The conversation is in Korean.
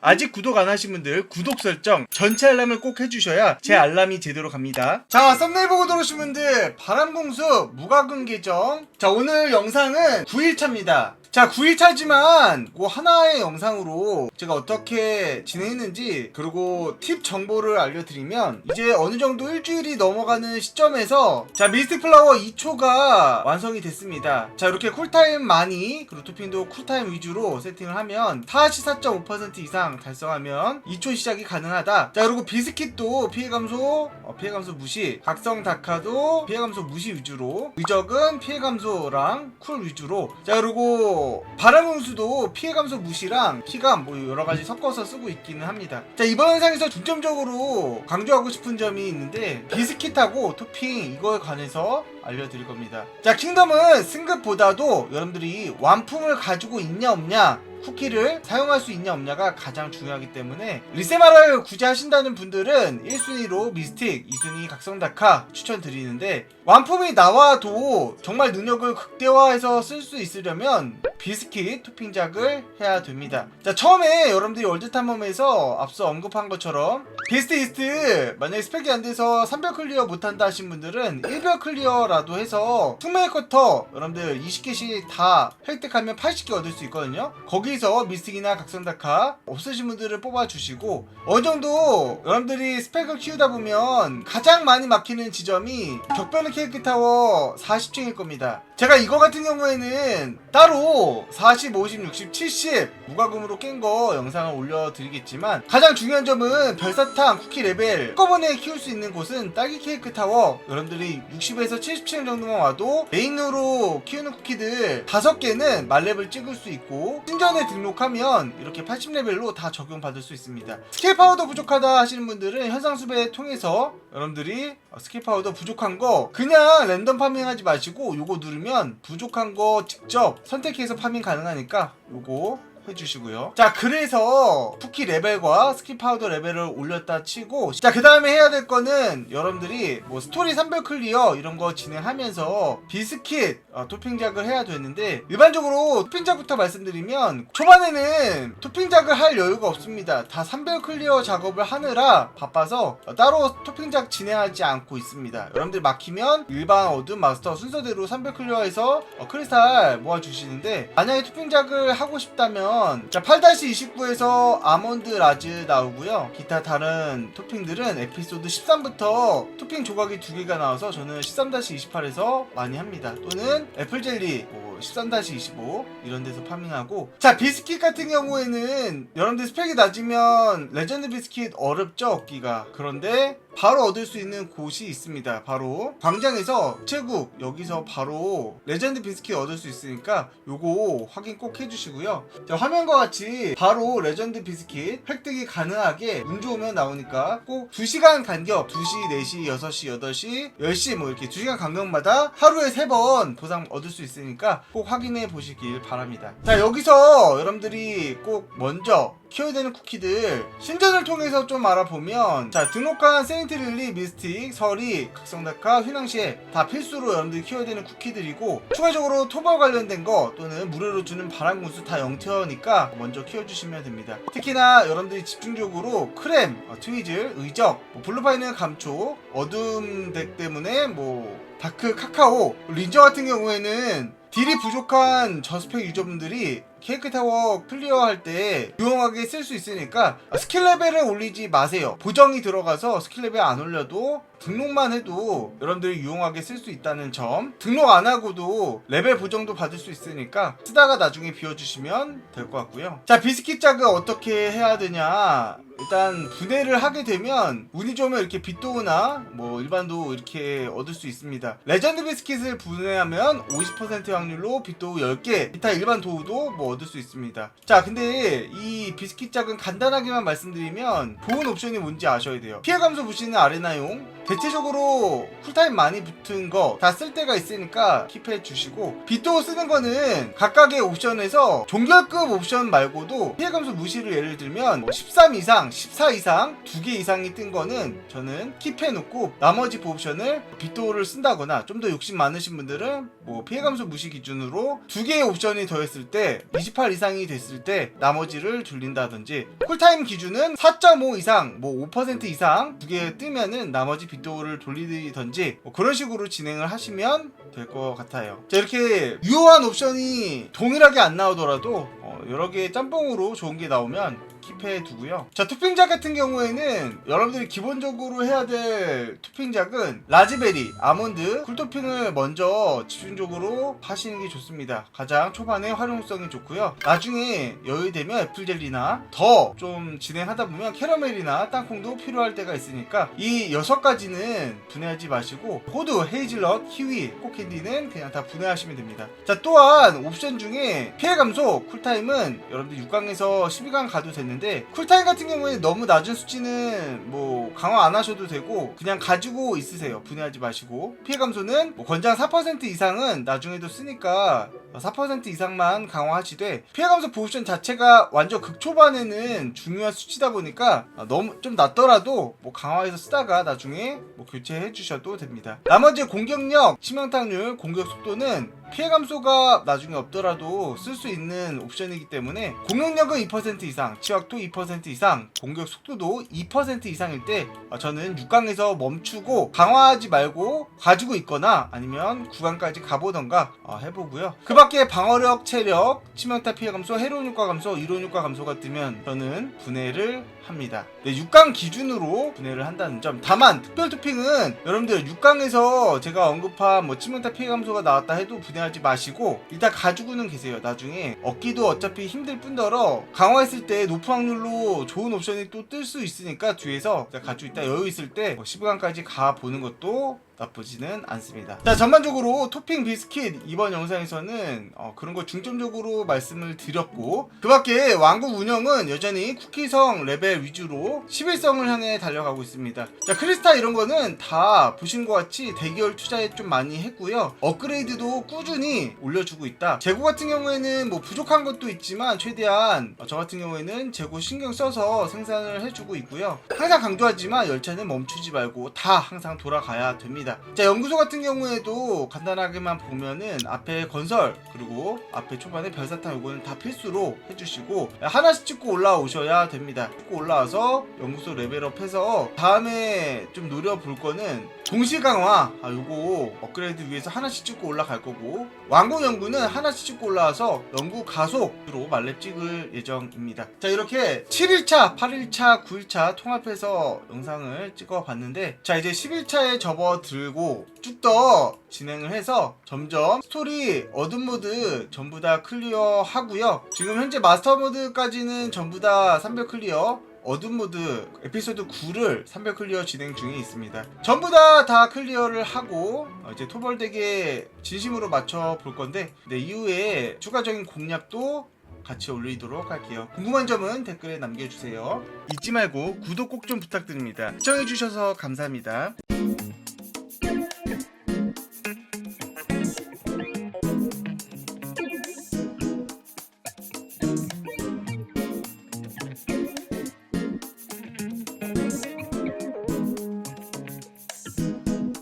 아직 구독 안 하신 분들 구독 설정 전체 알람을 꼭 해주셔야 제 알람이 제대로 갑니다. 자 썸네일 보고 들어오신 분들 바람공수 무과금 계정 자 오늘 영상은 9일차입니다. 자 9일차지만 그 하나의 영상으로 제가 어떻게 진행했는지 그리고 팁 정보를 알려드리면 이제 어느 정도 일주일이 넘어가는 시점에서 자 미스틱 플라워 2초가 완성이 됐습니다. 자 이렇게 쿨타임 많이 그리고 토핑도 쿨타임 위주로 세팅을 하면 44.5% 이상 달성하면 2초 시작이 가능하다. 자 그리고 비스킷도 피해 감소 어, 피해 감소 무시 각성 다카도 피해 감소 무시 위주로 의적은 피해 감소랑 쿨 위주로 자 그리고 바람홍수도 피해 감소 무시랑 피감 뭐 여러 가지 섞어서 쓰고 있기는 합니다. 자 이번 영상에서 중점적으로 강조하고 싶은 점이 있는데 비스킷하고 토핑 이거에 관해서 알려드릴 겁니다. 자 킹덤은 승급보다도 여러분들이 완품을 가지고 있냐 없냐 쿠키를 사용할 수 있냐 없냐가 가장 중요하기 때문에 리세마라를 굳이 하신다는 분들은 1순위로 미스틱, 2순위 각성다카 추천드리는데 완품이 나와도 정말 능력을 극대화해서 쓸 수 있으려면 비스킷 토핑작을 해야 됩니다. 자 처음에 여러분들이 월드탐험에서 앞서 언급한 것처럼 베스트 이스트 만약에 스펙이 안 돼서 3별 클리어 못한다 하신 분들은 1별 클리어라도 해서 투메이 커터 여러분들 20개씩 다 획득하면 80개 얻을 수 있거든요. 거기 서 미스틱이나 각성다카 없으신 분들을 뽑아주시고 어느 정도 여러분들이 스펙을 키우다 보면 가장 많이 막히는 지점이 격변의 케이크 타워 40층일 겁니다. 제가 이거 같은 경우에는 따로 40, 50, 60, 70 무과금으로 깬 거 영상을 올려드리겠지만 가장 중요한 점은 별사탕 쿠키 레벨 한꺼번에 키울 수 있는 곳은 딸기 케이크 타워 여러분들이 60에서 70층 정도만 와도 메인으로 키우는 쿠키들 5개는 말렙을 찍을 수 있고 신전 에 등록하면 이렇게 80레벨로 다 적용받을 수 있습니다. 스킬 파우더 부족하다 하시는 분들은 현상 수배 통해서 여러분들이 어, 스킬 파우더 부족한 거 그냥 랜덤 파밍하지 마시고 요거 누르면 부족한 거 직접 선택해서 파밍 가능하니까 요거 해주시고요. 자, 그래서 쿠키 레벨과 스킬 파우더 레벨을 올렸다 치고, 자, 그 다음에 해야 될 거는 여러분들이 뭐 스토리 3별 클리어 이런 거 진행하면서 비스킷 어, 토핑작을 해야 되는데, 일반적으로 토핑작부터 말씀드리면, 초반에는 토핑작을 할 여유가 없습니다. 다 3별 클리어 작업을 하느라 바빠서 어, 따로 토핑작 진행하지 않고 있습니다. 여러분들 막히면 일반 어둠 마스터 순서대로 3별 클리어해서 어, 크리스탈 모아주시는데, 만약에 토핑작을 하고 싶다면, 자 8-29에서 아몬드 라즈 나오고요. 기타 다른 토핑들은 에피소드 13부터 토핑 조각이 두 개가 나와서 저는 13-28에서 많이 합니다. 또는 애플 젤리 뭐 13-25 이런 데서 파밍하고 자 비스킷 같은 경우에는 여러분들 스펙이 낮으면 레전드 비스킷 어렵죠 얻기가 그런데 바로 얻을 수 있는 곳이 있습니다. 바로 광장에서 우체국 여기서 바로 레전드 비스킷 얻을 수 있으니까 요거 확인 꼭 해주시고요. 자, 화면과 같이 바로 레전드 비스킷 획득이 가능하게 운 좋으면 나오니까 꼭 2시간 간격 2시, 4시, 6시, 8시, 10시 뭐 이렇게 2시간 간격마다 하루에 3번 보상 얻을 수 있으니까 꼭 확인해 보시길 바랍니다. 자 여기서 여러분들이 꼭 먼저 키워야 되는 쿠키들 신전을 통해서 좀 알아보면 자 등록한 세인트릴리 미스틱 서리 각성다카 휘낭시에 다 필수로 여러분들이 키워야 되는 쿠키들이고 추가적으로 토벌 관련된 거 또는 무료로 주는 바람군수 다 영티어니까 먼저 키워주시면 됩니다. 특히나 여러분들이 집중적으로 크렘, 어, 트위즐, 의적, 뭐 블루파이는 감초 어둠 덱 때문에 뭐 다크 카카오 린저 같은 경우에는 딜이 부족한 저스펙 유저분들이 케이크 타워 클리어 할 때 유용하게 쓸 수 있으니까 스킬 레벨을 올리지 마세요. 보정이 들어가서 스킬 레벨 안 올려도 등록만 해도 여러분들이 유용하게 쓸 수 있다는 점 등록 안 하고도 레벨 보정도 받을 수 있으니까 쓰다가 나중에 비워주시면 될 것 같고요. 자 비스킷 작을 어떻게 해야 되냐 일단 분해를 하게 되면 운이 좋으면 이렇게 빛도우나 뭐 일반도 이렇게 얻을 수 있습니다. 레전드 비스킷을 분해하면 50% 확률로 빛도우 10개, 기타 일반 도우도 뭐 얻을 수 있습니다. 자, 근데 이 비스킷 작은 간단하게만 말씀드리면 좋은 옵션이 뭔지 아셔야 돼요. 피해 감소 부시는 아레나용, 대체적으로 쿨타임 많이 붙은 거 다 쓸 때가 있으니까 킵해 주시고 비또 쓰는 거는 각각의 옵션에서 종결급 옵션 말고도 피해 감소 무시를 예를 들면 뭐 13 이상, 14 이상 두 개 이상이 뜬 거는 저는 킵해 놓고 나머지 옵션을 비또를 쓴다거나 좀 더 욕심 많으신 분들은 뭐 피해 감소 무시 기준으로 두 개의 옵션이 더했을 때 28 이상이 됐을 때 나머지를 줄린다든지 쿨타임 기준은 4.5 이상 뭐 5% 이상 두 개 뜨면은 나머지 비또를 돌리든지 뭐 그런 식으로 진행을 하시면 될 것 같아요. 자 이렇게 유효한 옵션이 동일하게 안 나오더라도 어, 여러 개의 짬뽕으로 좋은 게 나오면 킵해 두고요. 자, 토핑작 같은 경우에는 여러분들이 기본적으로 해야 될 토핑작은 라즈베리, 아몬드, 쿨토핑을 먼저 집중적으로 하시는 게 좋습니다. 가장 초반에 활용성이 좋고요. 나중에 여유되면 애플젤리나 더 좀 진행하다 보면 캐러멜이나 땅콩도 필요할 때가 있으니까 이 여섯 가지는 분해하지 마시고 호두, 헤이즐넛, 키위, 코캔디는 그냥 다 분해하시면 됩니다. 자, 또한 옵션 중에 피해 감소 쿨타임은 여러분들 6강에서 12강 가도 됐는 데 쿨타임 같은 경우에 너무 낮은 수치는 뭐 강화 안 하셔도 되고 그냥 가지고 있으세요. 분해하지 마시고 피해 감소는 뭐 권장 4% 이상은 나중에도 쓰니까 4% 이상만 강화하시되 피해 감소 보옵션 자체가 완전 극초반에는 중요한 수치다 보니까 너무 좀 낮더라도 뭐 강화해서 쓰다가 나중에 뭐 교체해 주셔도 됩니다. 나머지 공격력, 치명타률, 공격 속도는 피해 감소가 나중에 없더라도 쓸 수 있는 옵션이기 때문에 공격력은 2% 이상, 치확도 2% 이상, 공격 속도도 2% 이상일 때 어, 저는 6강에서 멈추고 강화하지 말고 가지고 있거나 아니면 9강까지 가보던가 어, 해보고요. 그 밖에 방어력, 체력, 치명타 피해 감소, 해로운 효과 감소, 이론 효과 감소가 뜨면 저는 분해를 합니다. 네, 6강 기준으로 분해를 한다는 점. 다만 특별 토핑은 여러분들 6강에서 제가 언급한 뭐 치명타 피해 감소가 나왔다 해도 분해 하지 마시고 일단 가지고는 계세요. 나중에 얻기도 어차피 힘들 뿐더러 강화했을 때 높은 확률로 좋은 옵션이 또 뜰 수 있으니까 뒤에서 가지고 있다 여유 있을 때 15강까지 가 보는 것도 나쁘지는 않습니다. 자, 전반적으로 토핑 비스킷 이번 영상에서는 어, 그런 거 중점적으로 말씀을 드렸고 그 밖에 왕국 운영은 여전히 쿠키성 레벨 위주로 11성을 향해 달려가고 있습니다. 자, 크리스타 이런 거는 다 보신 것 같이 대기열 투자에 좀 많이 했고요. 업그레이드도 꾸준히 올려주고 있다. 재고 같은 경우에는 뭐 부족한 것도 있지만 최대한 어, 저 같은 경우에는 재고 신경 써서 생산을 해주고 있고요. 항상 강조하지만 열차는 멈추지 말고 다 항상 돌아가야 됩니다. 자, 연구소 같은 경우에도 간단하게만 보면은 앞에 건설 그리고 앞에 초반에 별사탕 요거는 다 필수로 해주시고 하나씩 찍고 올라오셔야 됩니다. 찍고 올라와서 연구소 레벨업해서 다음에 좀 노려볼 거는 동시 강화 아 요거 업그레이드 위해서 하나씩 찍고 올라갈 거고 왕국 연구는 하나씩 찍고 올라와서 연구 가속으로 말렙 찍을 예정입니다. 자 이렇게 7일차, 8일차, 9일차 통합해서 영상을 찍어 봤는데 자 이제 11차에 접어 들고 쭉 더 진행을 해서 점점 스토리 어둠 모드 전부 다 클리어 하고요. 지금 현재 마스터 모드까지는 전부 다 300 클리어 어둠 모드 에피소드 9를 300 클리어 진행 중에 있습니다. 전부 다 다 클리어를 하고 어, 이제 토벌덱에 진심으로 맞춰 볼 건데 네, 이후에 추가적인 공략도 같이 올리도록 할게요. 궁금한 점은 댓글에 남겨주세요. 잊지 말고 구독 꼭 좀 부탁드립니다. 시청해주셔서 감사합니다.